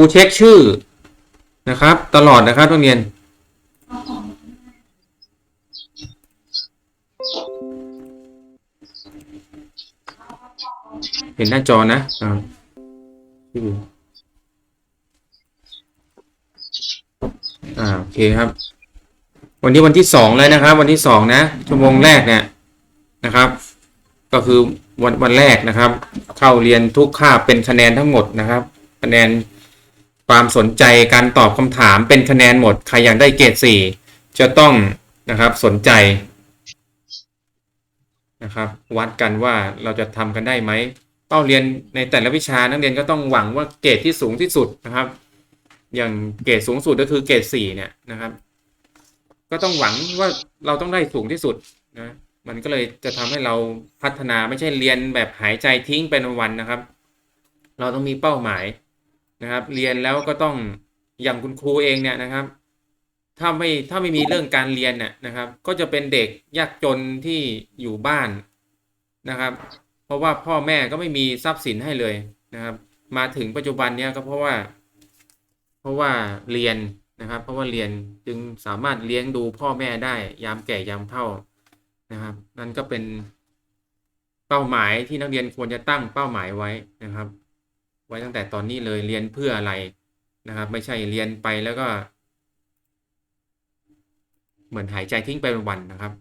รูเช็คชื่อนะครับ ตลอดนะครับนักเรียน เห็นหน้าจอนะอ่าชื่ออ่าโอเคครับ วันนี้วันที่สองเลยนะครับ วันที่สองนะชั่วโมงแรกเนี่ยนะครับ ก็คือวันวันแรกนะครับ เข้าเรียนทุกคาบเป็นคะแนนทั้งหมดนะครับ คะแนน ความสนใจการตอบคำถามเป็นคะแนนหมด ใครอยากได้เกรดสี่จะต้องนะครับสนใจนะครับ วัดกันว่าเราจะทำกันได้ไหมเป้าเรียนในแต่ละวิชานักเรียนก็ต้องหวังว่าเกรดที่สูงที่สุดนะครับ อย่างเกรดสูงสุดก็คือเกรดสี่เนี่ยนะครับ ก็ต้องหวังว่าเราต้องได้สูงที่สุดนะมันก็เลยจะทำให้เราพัฒนาไม่ใช่เรียนแบบหายใจทิ้งเป็นวันนะครับ เราต้องมีเป้าหมาย นะครับ เรียนแล้วก็ต้องอย่างคุณครูเองเนี่ยนะครับ ถ้าไม่ถ้าไม่มีเรื่องการเรียนเนี่ยนะครับ ก็จะเป็นเด็กยากจนที่อยู่บ้านนะครับ เพราะว่าพ่อแม่ก็ไม่มีทรัพย์สินให้เลยนะครับ มาถึงปัจจุบันเนี้ยก็เพราะว่า เพราะว่าเรียนนะครับ เพราะว่าเรียนจึงสามารถเลี้ยงดูพ่อแม่ได้ยามแก่ยามเฒ่านะครับ นั่นก็เป็นเป้าหมายที่นักเรียนควรจะตั้งเป้าหมายไว้นะครับ ไว้ตั้งแต่ตอนนี้เลยเรียนเพื่ออะไรนะครับ ไม่ใช่เรียนไปแล้วก็ เหมือนหายใจทิ้งไปวันๆนะครับ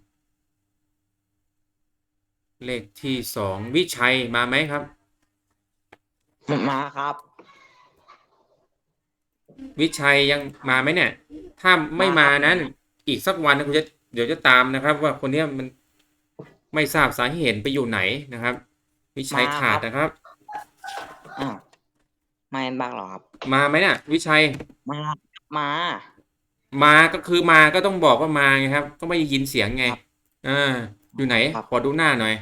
เลขที่สองวิชัยมาไหมครับ มาครับ วิชัยยังมาไหมเนี่ย ถ้าไม่มานั้น อีกสักวันนะคุณจะเดี๋ยวจะตามนะครับ ว่าคนเนี้ยมันไม่ทราบสาเหตุไปอยู่ไหนนะครับ วิชัยมาครับขาดนะครับอ้าว ไม่บ้างหรอครับ มาไหมเนี่ยวิชัย มามามาก็คือมาก็ต้องบอกว่ามาไงครับ ก็ไม่ได้ยินเสียงไงครับอ่าอยู่ไหนครับขอดูหน้าหน่อย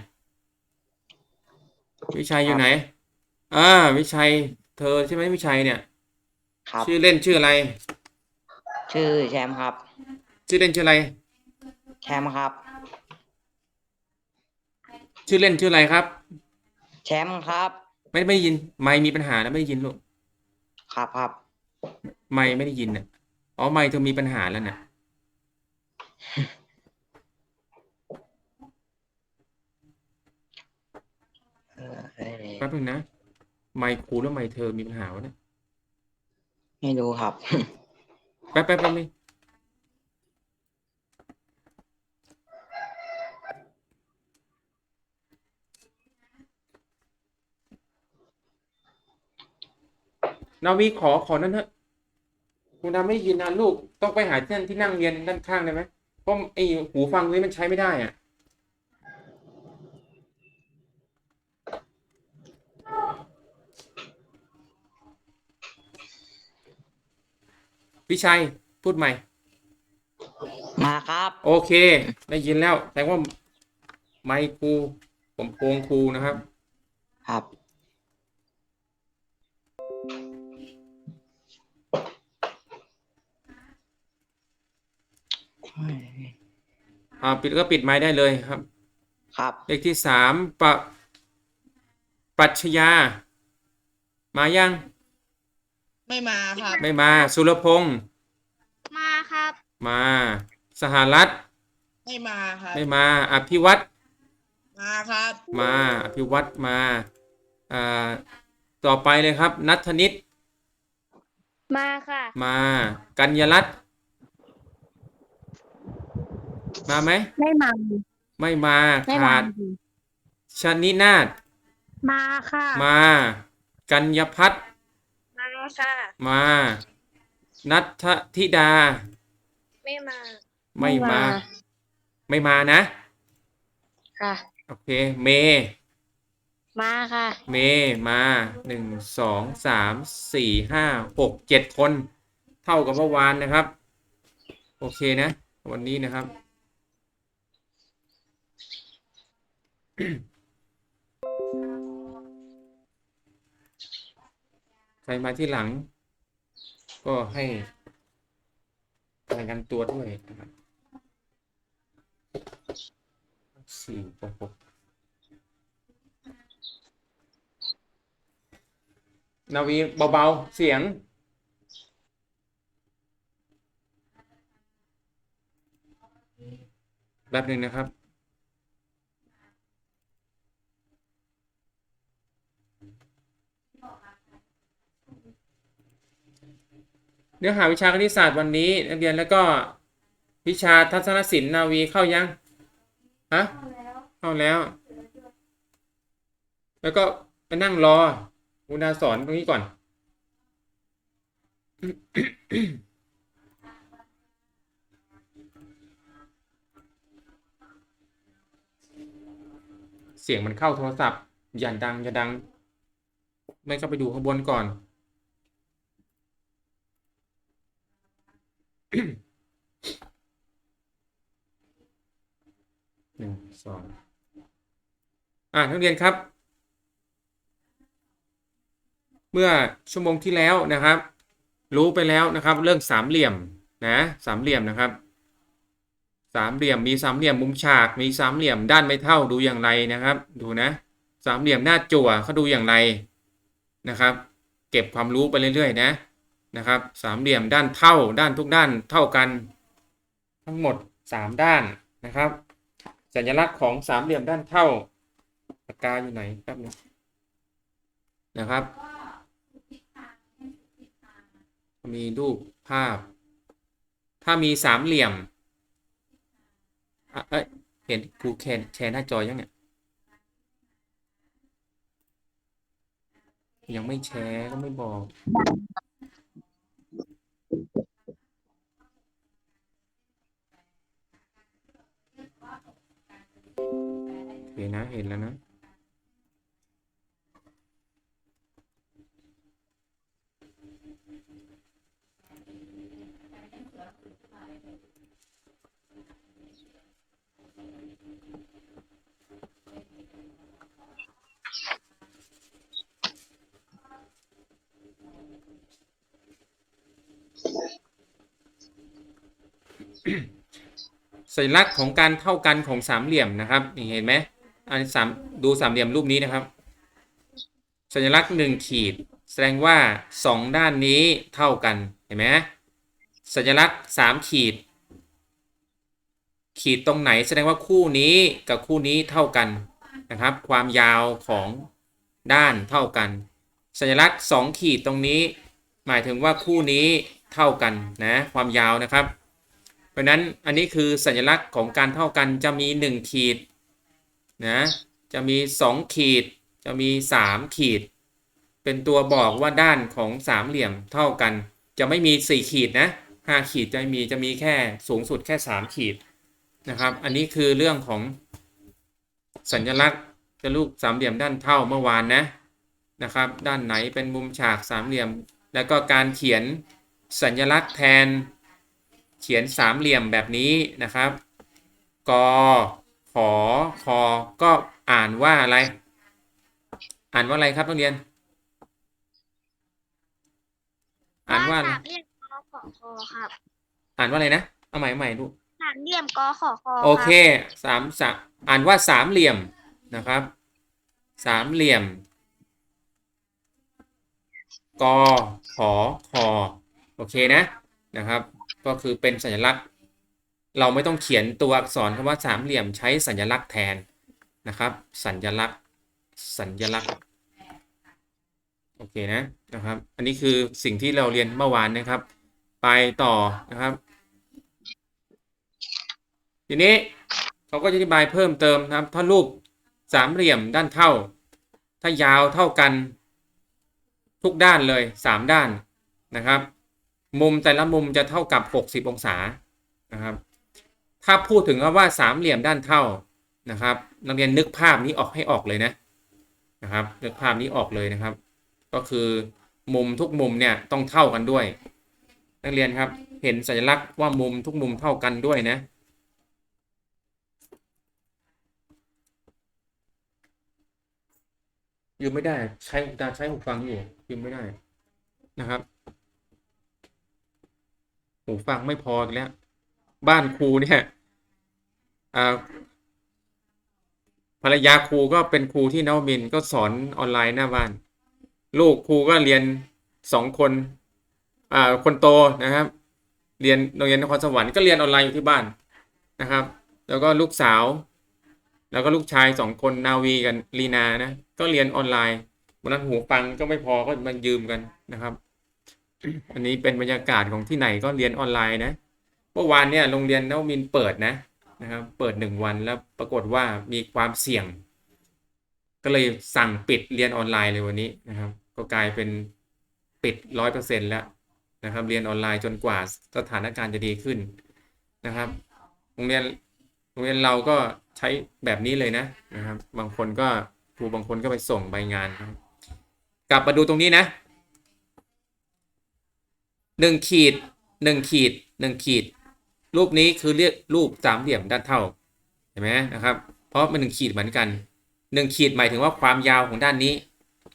วิชัยอยู่ไหนอ่าวิชัย เธอใช่ไหมวิชัยเนี่ยครับชื่อเล่นชื่ออะไร ชื่อแชมป์ครับ ชื่อเล่นชื่ออะไร แชมป์ครับ ชื่อเล่นชื่ออะไรครับ แชมป์ครับ ไม่ไม่ได้ยิน ไม่มีปัญหาแล้วไม่ได้ยินลูกครับครับไม่ไม่ได้ยินเนี่ยอ๋อไม่เธอมีปัญหาแล้วนะเออเอ้ยแป๊บนึงนะไม่ครูแล้วไม่เธอมีปัญหาวะเนี่ยไม่รู้ครับ แป๊บแป๊บแป๊บนึง นาวีขอขอนั่นเถอะคุณดาไม่ได้ยินนะลูกต้องไปหาที่นั่นที่นั่งเรียนด้านข้างได้ไหมเพราะไอหูฟังนี้มันใช้ไม่ได้อะพี่ชัยพูดใหม่ มาครับ โอเค ได้ยินแล้ว แต่ว่าไมค์ครูผมโพงครูนะครับ ครับ อ่าปิดก็ปิดไมค์ได้เลยครับ ครับ เลขที่สามปะปัชญา มายังไม่มาครับ ไม่มา สุรพงษ์มาครับ มา สหรัฐไม่มาครับ ไม่มา อภิวัตรมาครับ มาอภิวัตรมาอ่าต่อไปเลยครับ นัทธนิตมาค่ะ มา กัญญรัตน์ มาไหม ไม่มาไม่มาไม่มาขาดชนินาถมาค่ะมา กัญญพัฒน์มาค่ะ มานัทธิดา ไม่มา ไม่มา ไม่มานะ ค่ะ โอเค เมย์มาค่ะ เมย์มาหนึ่งสองสามสี่ห้าหกเจ็ดคน เท่ากับเมื่อวานนะครับ โอเคนะ วันนี้นะครับ ใครมาที่หลัง ก็ให้รายงานตัวด้วยนะครับสี่หกนาวีเบา ๆ เสียงแบบหนึ่งนะครับ เนื้อหาวิชาคณิตศาสตร์วันนี้นักเรียนแล้วก็วิชาทัศนศิลป์นาวีเข้ายังฮะเข้าแล้ว แล้วก็ไปนั่งรอคุณาสอนตรงนี้ก่อน เสียงมันเข้าโทรศัพท์อย่าดังอย่าดัง ไม่ก็ไปดูข้างบนก่อน หนึ่งสองอ่านักเรียนครับ เมื่อชั่วโมงที่แล้วนะครับ รู้ไปแล้วนะครับ เรื่องสามเหลี่ยมนะสามเหลี่ยมนะครับสามเหลี่ยมมีสามเหลี่ยมมุมฉากมีสามเหลี่ยมด้านไม่เท่าดูอย่างไรนะครับ ดูนะสามเหลี่ยมหน้าจั่วเขาดูอย่างไรนะครับ เก็บความรู้ไปเรื่อยๆ นะ นะครับสามเหลี่ยมด้านเท่าด้านทุกด้านเท่ากัน ทั้งหมดสามด้านนะครับ สัญลักษณ์ของสามเหลี่ยมด้านเท่าปากกาอยู่ไหนแป๊บนึงนะครับ มีรูปภาพ ถ้ามีสามเหลี่ยมเอ้ยเห็นครูแคนแชร์หน้าจอยังเนี่ยยังไม่แชร์ก็ไม่บอก เห็นนะ เห็นแล้วนะ สัญลักษณ์ของการเท่ากันของสามเหลี่ยมนะครับนี่เห็นไหมอันสามดูสามเหลี่ยมรูปนี้นะครับ สัญลักษณ์หนึ่งขีด แสดงว่าสองด้านนี้เท่ากันเห็นไหมสัญลักษณ์สามขีด ขีดตรงไหนแสดงว่าคู่นี้กับคู่นี้เท่ากันนะครับ ความยาวของด้านเท่ากัน สัญลักษณ์สองขีดตรงนี้ หมายถึงว่าคู่นี้เท่ากันนะความยาวนะครับ เพราะนั้นอันนี้คือสัญลักษณ์ของการเท่ากันจะมี 1 ขีดนะจะมี 2 ขีด จะมี 3 ขีด เป็นตัวบอกว่าด้านของสามเหลี่ยมเท่ากัน จะไม่มี 4 ขีดนะ5ขีดจะไม่มีจะมีแค่สูงสุดแค่ 3 ขีดนะครับ อันนี้คือเรื่องของสัญลักษณ์จะลูกสามเหลี่ยมด้านเท่าเมื่อวานนะนะครับ ด้านไหนเป็นมุมฉากสามเหลี่ยม แล้วก็การเขียนสัญลักษณ์แทน เขียนสามเหลี่ยมแบบนี้นะครับกขอคอก็อ่านว่าอะไร อ่านว่าอะไรครับนักเรียน อ่านว่าอะไรสามเหลี่ยมกอขอคอครับ อ่านว่าอะไรนะ เอาใหม่เอาใหม่ลูกสามเหลี่ยมกอขอคอโอเคสามสามอ่านว่าสามเหลี่ยมนะครับ สามเหลี่ยมกขอคอโอเคนะนะครับ ก็คือเป็นสัญลักษณ์ เราไม่ต้องเขียนตัวอักษรคำว่าสามเหลี่ยมใช้สัญลักษณ์แทนนะครับ สัญลักษณ์ สัญลักษณ์โอเคนะนะครับ อันนี้คือสิ่งที่เราเรียนเมื่อวานนะครับ ไปต่อนะครับ ทีนี้เขาก็จะอธิบายเพิ่มเติมนะครับถ้ารูปสามเหลี่ยมด้านเท่า ถ้ายาวเท่ากันทุกด้านเลยสามด้านนะครับ มุมแต่ละมุมจะเท่ากับ 60 องศานะครับ ถ้าพูดถึงว่าสามเหลี่ยมด้านเท่านะครับ นักเรียนนึกภาพนี้ออกให้ออกเลยนะนะครับนึกภาพนี้ออกเลยนะครับ ก็คือมุมทุกมุมเนี่ยต้องเท่ากันด้วย นักเรียนครับ เห็นสัญลักษณ์ว่ามุมทุกมุมเท่ากันด้วยนะยืมไม่ได้ใช้ดาใช้หูฟังอยู่ยืมไม่ได้นะครับ หูฟังไม่พออีกแล้ว บ้านครูเนี่ยภรรยาครูก็เป็นครูที่นวมินก็สอนออนไลน์หน้าบ้าน ลูกครูก็เรียนสองคนคนโตนะครับ เรียนโรงเรียนนครสวรรค์ก็เรียนออนไลน์อยู่ที่บ้านนะครับ แล้วก็ลูกสาว แล้วก็ลูกชายสองคนนาวีกันลีนานะก็เรียนออนไลน์วันนั้นหูฟังก็ไม่พอก็มายืมกันนะครับ อันนี้เป็นบรรยากาศของที่ไหนก็เรียนออนไลน์นะเมื่อวานเนี่ยโรงเรียนนวมินเปิดนะนะครับ เปิดหนึ่งวันแล้วปรากฏว่ามีความเสี่ยง ก็เลยสั่งปิดเรียนออนไลน์เลยวันนี้นะครับ ก็กลายเป็นปิดร้อยเปอร์เซ็นต์แล้วนะครับ เรียนออนไลน์จนกว่าสถานการณ์จะดีขึ้นนะครับโรงเรียนโรงเรียนเราก็ใช้แบบนี้เลยนะนะครับ บางคนก็ครูบางคนก็ไปส่งใบงานครับ กลับมาดูตรงนี้นะ หนึ่งขีดหนึ่งขีดหนึ่งขีด รูปนี้คือเรียกรูปสามเหลี่ยมด้านเท่าเห็นไหมนะครับ เพราะมันหนึ่งขีดเหมือนกันหนึ่งขีดหมายถึงว่าความยาวของด้านนี้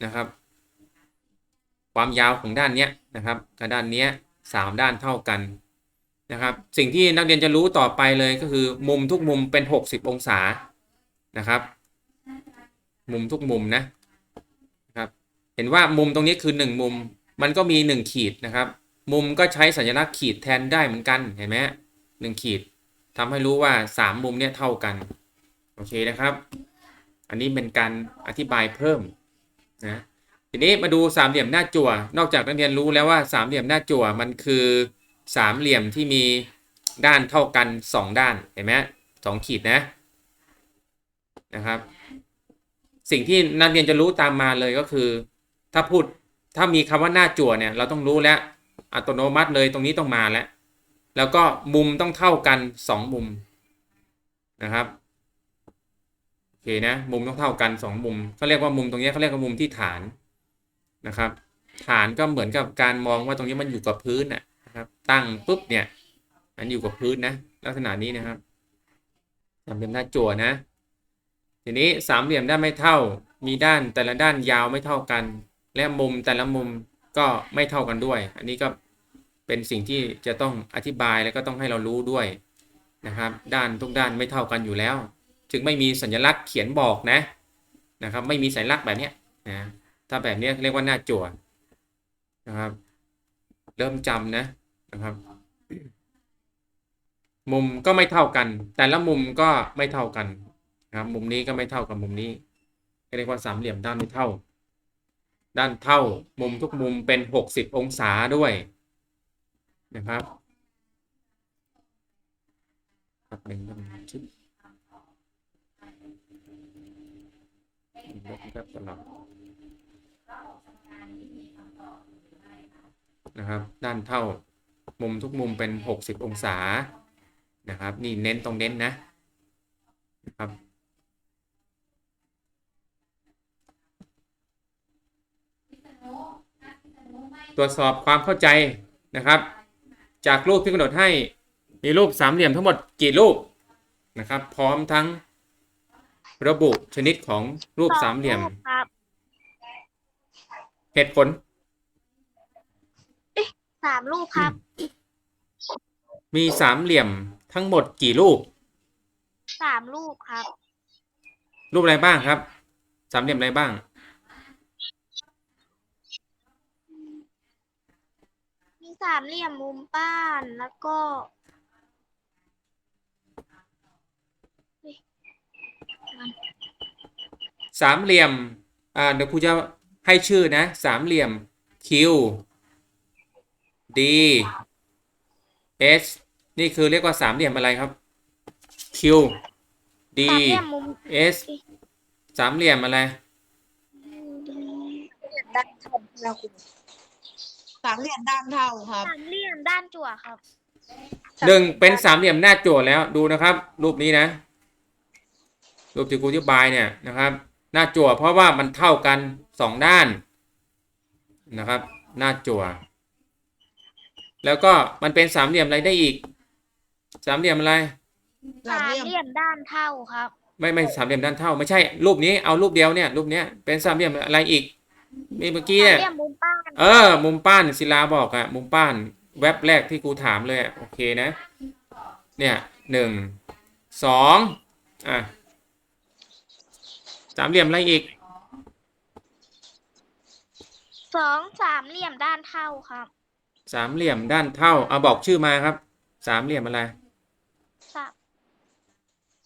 นะครับ ความยาวของด้านเนี้ยนะครับกับด้านเนี้ยสามด้านเท่ากันนะครับ สิ่งที่นักเรียนจะรู้ต่อไปเลยก็คือ มุมทุกมุมเป็น 60 องศานะครับ มุมทุกมุมนะนะครับ เห็นว่ามุมตรงนี้คือ 1 มุม มันก็มี 1 ขีดนะครับ มุมก็ใช้สัญลักษณ์ขีดแทนได้เหมือนกันเห็นไหมหนึ่งขีดทำให้รู้ว่า 3 มุมเนี่ยเท่ากัน โอเคนะครับ อันนี้เป็นการอธิบายเพิ่มนะทีนี้มาดูสามเหลี่ยมหน้าจั่ว นอกจากนักเรียนรู้แล้วว่าสามเหลี่ยมหน้าจั่วมันคือสามเหลี่ยมที่มีด้านเท่ากันสองด้านเห็นไหมสองขีดนะนะครับ สิ่งที่นักเรียนจะรู้ตามมาเลยก็คือ ถ้าพูดถ้ามีคำว่าหน้าจั่วเนี่ยเราต้องรู้แล้ว อัตโนมัติเลยตรงนี้ต้องมาแล้ว แล้วก็มุมต้องเท่ากันสองมุมนะครับโอเคนะมุมต้องเท่ากันสองมุมเขาเรียกว่ามุมตรงนี้เขาเรียกว่ามุมที่ฐานนะครับ ฐานก็เหมือนกับการมองว่าตรงนี้มันอยู่กับพื้นนะนะครับ ตั้งปุ๊บเนี่ยมันอยู่กับพื้นนะลักษณะนี้นะครับสามเหลี่ยมหน้าจั่วนะ ทีนี้สามเหลี่ยมด้านไม่เท่า มีด้านแต่ละด้านยาวไม่เท่ากัน และมุมแต่ละมุม ก็ไม่เท่ากันด้วย อันนี้ก็เป็นสิ่งที่จะต้องอธิบายแล้วก็ต้องให้เรารู้ด้วยนะครับ ด้านทุกด้านไม่เท่ากันอยู่แล้ว จึงไม่มีสัญลักษณ์เขียนบอกนะนะครับ ไม่มีสัญลักษณ์แบบนี้นะถ้าแบบนี้เรียกว่าหน้าจั่วนะครับ เริ่มจำนะนะครับ มุมก็ไม่เท่ากัน แต่ละมุมก็ไม่เท่ากันนะครับ มุมนี้ก็ไม่เท่ากับมุมนี้เรียกว่าสามเหลี่ยมด้านไม่เท่า ด้านเท่ามุมทุกมุมเป็นหกสิบองศาด้วยนะครับครับหนึ่งก็เป็นชุดลบครับตลอดนะครับ ด้านเท่ามุมทุกมุมเป็น 60 องศานะครับ นี่เน้นตรงเน้นนะ นะครับ ตรวจสอบความเข้าใจนะครับ จากรูปที่กำหนดให้มีรูปสามเหลี่ยมทั้งหมดกี่รูปนะครับ พร้อมทั้งระบุชนิดของรูปสามเหลี่ยมสองรูปครับเหตุผลสามรูปครับ มีสามเหลี่ยมทั้งหมดกี่รูปสามรูปครับ รูปอะไรบ้างครับ สามเหลี่ยมอะไรบ้าง สามเหลี่ยมมุมบ้านแล้วก็สามเหลี่ยม อ่า เดี๋ยวครูจะให้ชื่อนะ สามเหลี่ยม Q D S นี่คือเรียกว่าสามเหลี่ยมอะไรครับ Q D สามเหลี่ยมมุม S สามเหลี่ยมอะไร สามเหลี่ยมด้านเท่าครับ สามเหลี่ยมด้านจั่วครับ หนึ่งเป็นสามเหลี่ยมหน้าจั่วแล้วดูนะครับ รูปนี้นะ รูปที่ครูอธิบายเนี่ยนะครับ หน้าจั่วเพราะว่ามันเท่ากันสองด้านนะครับ หน้าจั่วแล้วก็มันเป็นสามเหลี่ยมอะไรได้อีก สามเหลี่ยมอะไร สาสามมเหลี่ยมเหลี่ยมด้านเท่าครับ ไม่ไม่สามเหลี่ยมด้านเท่า ไม่ใช่รูปนี้เอารูปเดียวเนี่ยรูปเนี้ยเป็นสามเหลี่ยมอะไรอีกมีเมื่อกี้สามเนี่ยเหลี่ยมมุมบ้าน เออ มุมป้านศิลาบอกอะมุมป้านแว็บแรกที่กูถามเลยอะโอเคนะ เนี่ยหนึ่งสองอะสามเหลี่ยมอะไรอีกสองสามเหลี่ยมด้านเท่าครับ สามเหลี่ยมด้านเท่าเอาบอกชื่อมาครับ สามเหลี่ยมอะไรสาม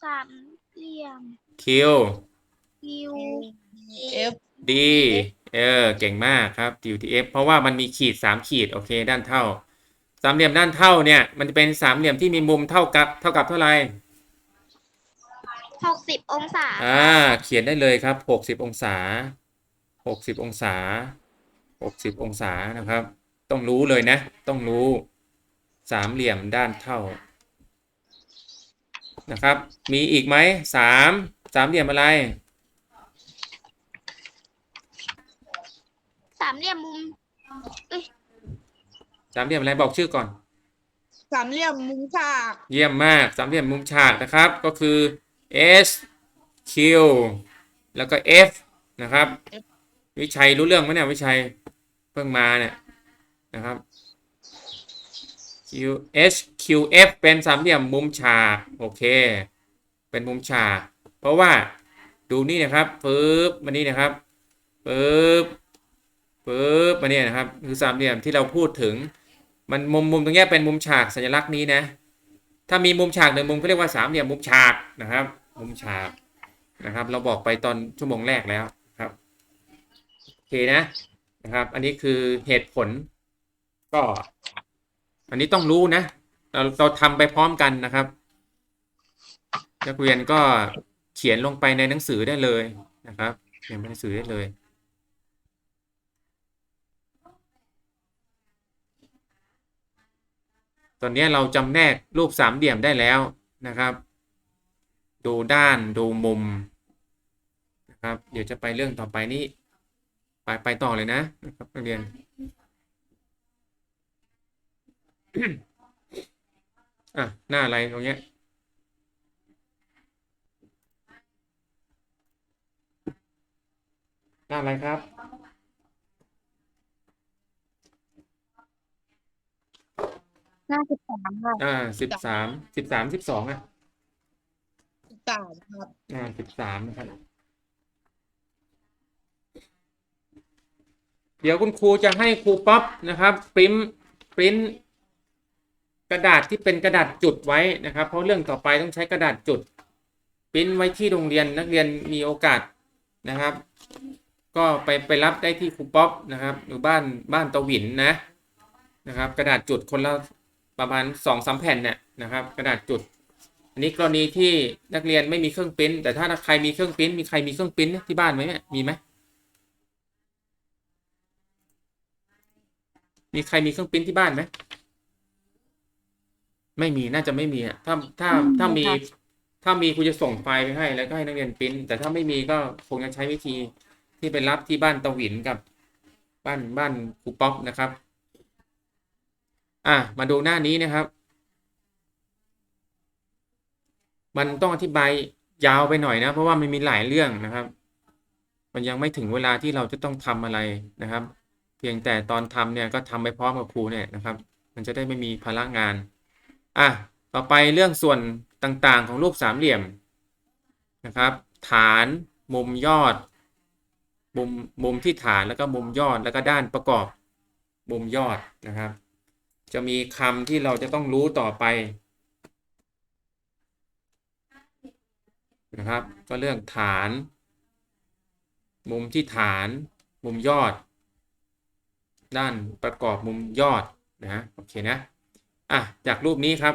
สามเหลี่ยม Q U F D เออเก่งมากครับ UTF เพราะว่ามันมีขีดสามขีดโอเค ด้านเท่า สามเหลี่ยมด้านเท่าเนี่ย มันจะเป็นสามเหลี่ยมที่มีมุมเท่ากับเท่ากับเท่าไหร่หกสิบองศาอ่าเขียนได้เลยครับหกสิบองศาหกสิบองศาหกสิบองศานะครับ ต้องรู้เลยนะ ต้องรู้สามเหลี่ยมด้านเท่านะครับ มีอีกไหมสามสามเหลี่ยมอะไรามเหลี่ยมมุมสามเหลี่ยมอะไรบอกชื่อก่อน สามเหลี่ยมมุมฉาก เยี่ยมมากสามเหลี่ยมมุมฉากนะครับ ก็คือ S Q แล้วก็ F นะครับวิชัยรู้เรื่องไหมเนี่ยวิชัยเพิ่งมาเนี่ยนะครับ Q H Q F เป็นสามเหลี่ยมมุมฉากโอเค เป็นมุมฉาก เพราะว่าดูนี่นะครับปึ๊บมานี่นะครับปึ๊บ ปึ๊บมาเนี่ยนะครับคือสามเหลี่ยมที่เราพูดถึง มันมุมมุมตรงนี้เป็นมุมฉากสัญลักษณ์นี้นะ ถ้ามีมุมฉากหนึ่งมุมเขาเรียกว่าสามเหลี่ยมมุมฉากนะครับ มุมฉากนะครับ เราบอกไปตอนชั่วโมงแรกแล้วครับโอเคนะนะครับ อันนี้คือเหตุผลก็ อันนี้ต้องรู้นะ เราเราทำไปพร้อมกันนะครับ นักเรียนก็เขียนลงไปในหนังสือได้เลยนะครับเขียนในหนังสือได้เลย ตอนนี้เราจำแนกรูปสามเหลี่ยมได้แล้วนะครับ ดูด้านดูมุมนะครับ เดี๋ยวจะไปเรื่องต่อไปนี้ ไปไปต่อเลยนะนะครับนักเรียน อะ หน้าอะไรตรงเนี้ยหน้าอะไรครับ หน้าสิบสามค่ะอ่าสิบสามสิบสามสิบสองอะสามครับอ่าสิบสามนะครับ เดี๋ยวคุณครูจะให้ครูป๊อปนะครับปริ้มปริ้นกระดาษที่เป็นกระดาษจุดไว้นะครับ เพราะเรื่องต่อไปต้องใช้กระดาษจุดปริ้นไว้ที่โรงเรียนนักเรียนมีโอกาสนะครับ ก็ไปไปรับได้ที่ครูป๊อปนะครับหรือบ้านบ้านตะหวินนะนะครับ กระดาษจุดคนละ ประมาณสองสามแผ่นเนี่ยนะครับ กระดาษจุด อันนี้กรณีที่นักเรียนไม่มีเครื่องปริ้นแต่ถ้าใครมีเครื่องปริ้นมีใครมีเครื่องปริ้นที่บ้านไหมเนี่ยมีไหมมีใครมีเครื่องปริ้นที่บ้านไหมไม่มีน่าจะไม่มีอะถ้าถ้าถ้ามี ถ้ามีครูจะส่งไฟล์ไปให้ แล้วก็ให้นักเรียนปริ้นแต่ถ้าไม่มีก็คงจะใช้วิธีที่ไปรับที่บ้านตะหวินกับบ้านบ้านครูป๊อปนะครับ อะมาดูหน้านี้นะครับ มันต้องอธิบายยาวไปหน่อยนะ เพราะว่ามันมีหลายเรื่องนะครับ มันยังไม่ถึงเวลาที่เราจะต้องทำอะไรนะครับ เพียงแต่ตอนทำเนี่ยก็ทำไปพร้อมกับครูเนี่ยนะครับ มันจะได้ไม่มีภาระงาน อะต่อไปเรื่องส่วนต่างๆของรูปสามเหลี่ยมนะครับ ฐานมุมยอด มุมมุมที่ฐานแล้วก็มุมยอดแล้วก็ด้านประกอบมุมยอดนะครับ จะมีคำที่เราจะต้องรู้ต่อไปนะครับ ก็เรื่องฐาน มุมที่ฐาน มุมยอด ด้านประกอบมุมยอดนะฮะโอเคนะอะจากรูปนี้ครับ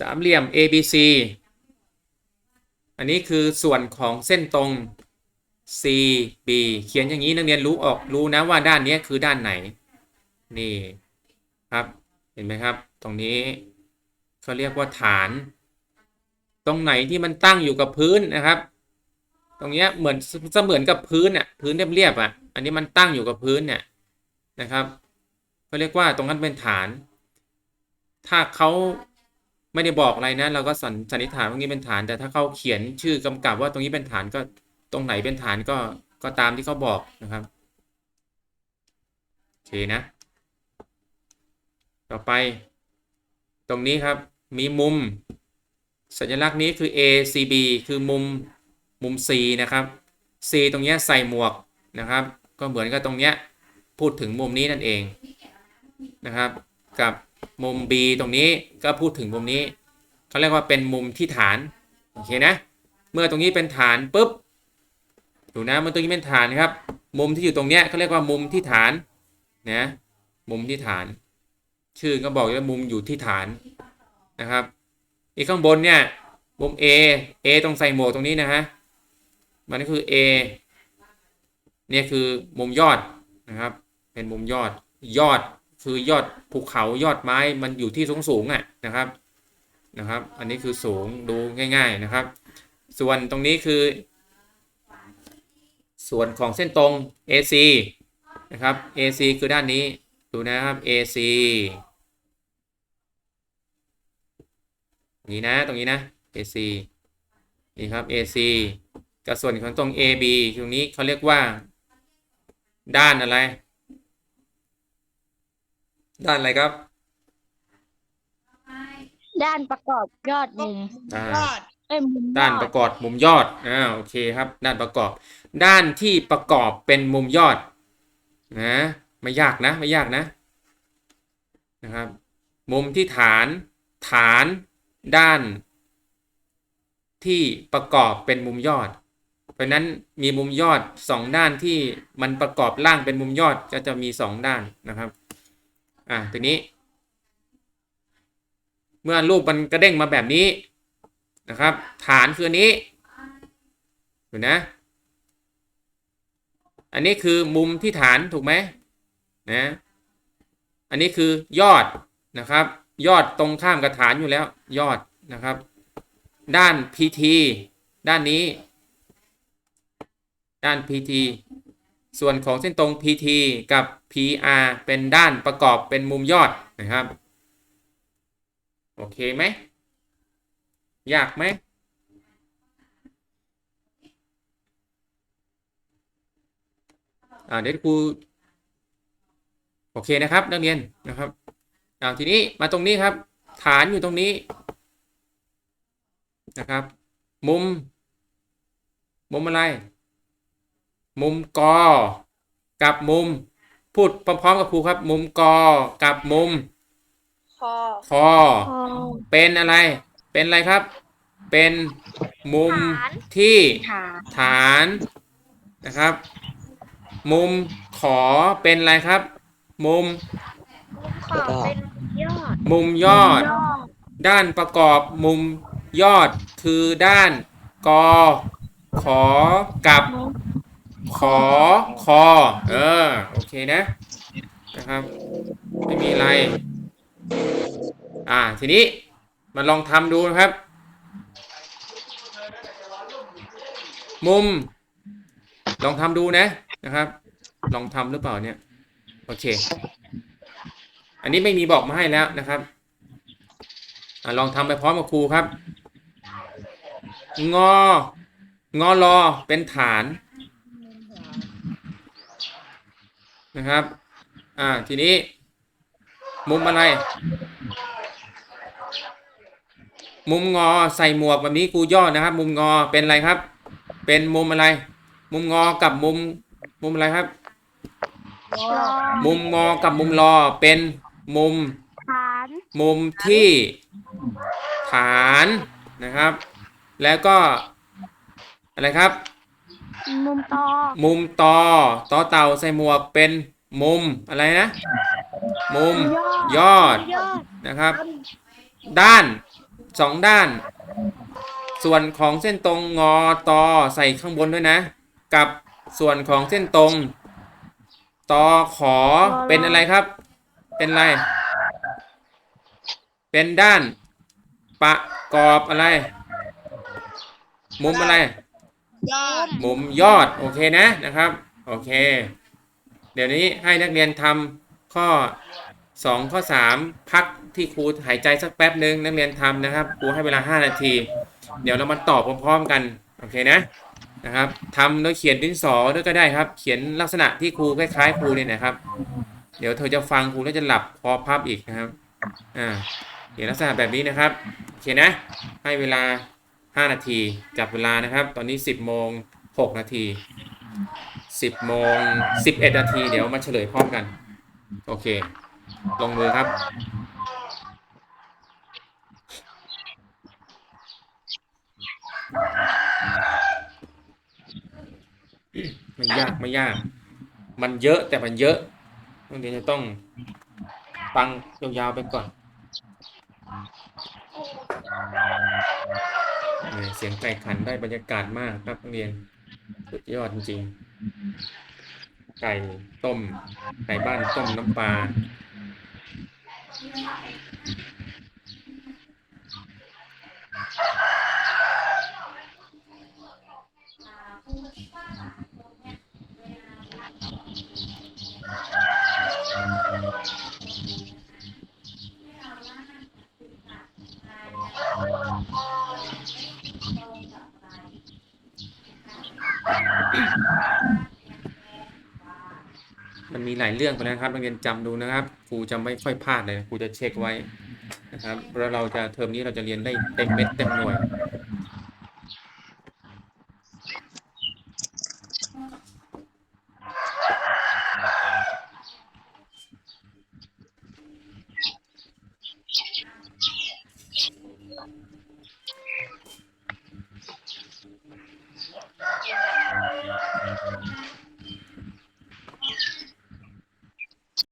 สามเหลี่ยม ABC อันนี้คือส่วนของเส้นตรง CB เขียนอย่างนี้นักเรียนรู้ออกรู้นะว่าด้านนี้คือด้านไหน นี่ครับเห็นไหมครับ ตรงนี้เขาเรียกว่าฐาน ตรงไหนที่มันตั้งอยู่กับพื้นนะครับ ตรงเนี้ยเหมือนเสมือนกับพื้นอะพื้นเรียบๆอะ อันนี้มันตั้งอยู่กับพื้นเนี่ยนะครับเขาเรียกว่าตรงนั้นเป็นฐาน ถ้าเขาไม่ได้บอกอะไรนะ เราก็สันนิษฐานว่าตรงนี้เป็นฐาน แต่ถ้าเขาเขียนชื่อกำกับว่าตรงนี้เป็นฐานก็ ตรงไหนเป็นฐานก็ก็ตามที่เขาบอกนะครับโอเคนะ ต่อไป ตรงนี้ครับมีมุม สัญลักษณ์นี้คือ ACB คือมุมมุม C นะครับ C ตรงนี้ใส่หมวกนะครับ ก็เหมือนกับตรงเนี้ยพูดถึงมุมนี้นั่นเองนะครับ กับมุม B ตรงนี้ก็พูดถึงมุมนี้เขาเรียกว่าเป็นมุมที่ฐานโอเคนะ เมื่อตรงนี้เป็นฐานปุ๊บ ดูนะมื่อตรงนี้เป็นฐานครับ มุมที่อยู่ตรงเนี้ยเขาเรียกว่ามุมที่ฐานนะมุมที่ฐาน ชื่อก็บอกว่ามุมอยู่ที่ฐานนะครับอีกข้างบนเนี่ยมุม A A ตรงใส่หมวกตรงนี้นะฮะมันก็คือ A เนี่ยคือมุมยอดนะครับ เป็นมุมยอดยอดคือยอดภูเขายอดไม้มันอยู่ที่สูงสูงอะนะครับนะครับ อันนี้คือสูงดูง่าย ๆนะครับ ส่วนตรงนี้คือ ส่วนของเส้นตรง AC นะครับ AC คือด้านนี้ดูนะครับ AC นี่นะตรงนี้นะ AC นี่ครับ AC กับส่วนของตรง AB ตรงนี้เขาเรียกว่า ด้านอะไร ด้านอะไรครับ ด้านประกอบยอดมุมอ่ายอดเอ้ยมุมย ด้านประกอบมุมยอดอ่าโอเคครับ ด้านประกอบ ด้านที่ประกอบเป็นมุมยอดนะไม่ยากนะไม่ยากนะนะครับ มุมที่ฐานฐานด้าน ที่ประกอบเป็นมุมยอด เพราะนั้นมีมุมยอดสองด้านที่มันประกอบร่างเป็นมุมยอดก็จะมีสองด้านนะครับอ่าทีนี้ เมื่อรูปมันกระเด้งมาแบบนี้ นะครับ ฐานคืออันนี้ดูนะ อันนี้คือมุมที่ฐานถูกไหมนะ อันนี้คือยอดนะครับ ยอดตรงข้ามกับฐานอยู่แล้ว ยอดนะครับ ด้าน PT ด้านนี้ ด้าน PT ส่วนของเส้นตรง PT กับ PR เป็นด้านประกอบเป็นมุมยอดนะครับ โอเคไหม ยากไหม อ่าเดี๋ยวครูโอเคนะครับนักเรียนนะครับอ่าทีนี้มาตรงนี้ครับ ฐานอยู่ตรงนี้นะครับ มุม มุมอะไร มุมกอกับมุม พูดพร้อมๆกับครูครับ มุมกอกับมุมคอคอพอเป็นอะไร เป็นอะไรครับ เป็นมุมฐานที่ฐานฐานนะครับ มุมขอเป็นอะไรครับ มุมมุมขอเป็นยอดมุมยอด ด้านประกอบมุมยอดคือด้านกอขอกับขอคอเออโอเคนะนะครับ ไม่มีอะไร อ่าทีนี้ มาลองทำดูนะครับ มุม ลองทำดูนะนะครับ ลองทำหรือเปล่าเนี่ย โอเค อันนี้ไม่มีบอกมาให้แล้วนะครับอะลองทำไปพร้อมกับครูครับ งอ งอรอเป็นฐานนะครับ อ่า ทีนี้ มุมอะไร มุมงอใส่หมวกแบบนี้ครูย่อนะครับ มุมงอเป็นอะไรครับ เป็นมุมอะไร มุมงอกับมุม มุมอะไรครับ มุมงอกับมุมรอเป็นมุมฐานมุมที่ฐานนะครับ แล้วก็อะไรครับ มุมตอมุมตอต่อเต่าใส่หมวกเป็นมุมอะไรนะ มุมยอดยอดนะครับ ด้าน สองด้าน ส่วนของเส้นตรงงอตอใส่ข้างบนด้วยนะ กับส่วนของเส้นตรงตอขอเป็นอะไรครับ เป็นอะไร เป็นด้าน ประกอบอะไร มุมอะไร ยอด มุมยอด โอเคนะนะครับ โอเค เดี๋ยวนี้ให้นักเรียนทำข้อ 2 ข้อ 3 พัก ที่ครูหายใจสักแป๊บหนึ่งนักเรียนทำนะครับ ครูให้เวลา 5 นาที เดี๋ยวเรามาตอบพร้อมๆกัน โอเคนะนะครับทำโดยเขียนดินสอด้วยก็ได้ครับ เขียนลักษณะที่ครูคล้ายๆครูเนี่ยนะครับ เดี๋ยวเธอจะฟังครูแล้วจะหลับคอพับอีกนะครับอ่าเขียนลักษณะแบบนี้นะครับโอเคนะ ให้เวลา 5 นาที จับเวลานะครับ ตอนนี้ 10โมง6นาที 10โมง11นาที เดี๋ยวมาเฉลยพร้อมกัน โอเค ลงมือครับ ไม่ยากไม่ยาก มันเยอะแต่มันเยอะนักเรียนจะต้องฟังยาวๆไปก่อนเนี่ยเสียงไก่ขันได้บรรยากาศมากครับนักเรียนสุดยอดจริงๆ ไก่ต้มไก่บ้านต้มน้ำปลามันมี หลายเรื่องไปแล้วนครับนักเรียนจำดูนะครับครูจะไม่ค่อยพลาดเลยครูจะเช็คไว้นะครับแล้วเราจะเทอมนี้เราจะเรียนได้เต็มเม็ดเต็มหน่วย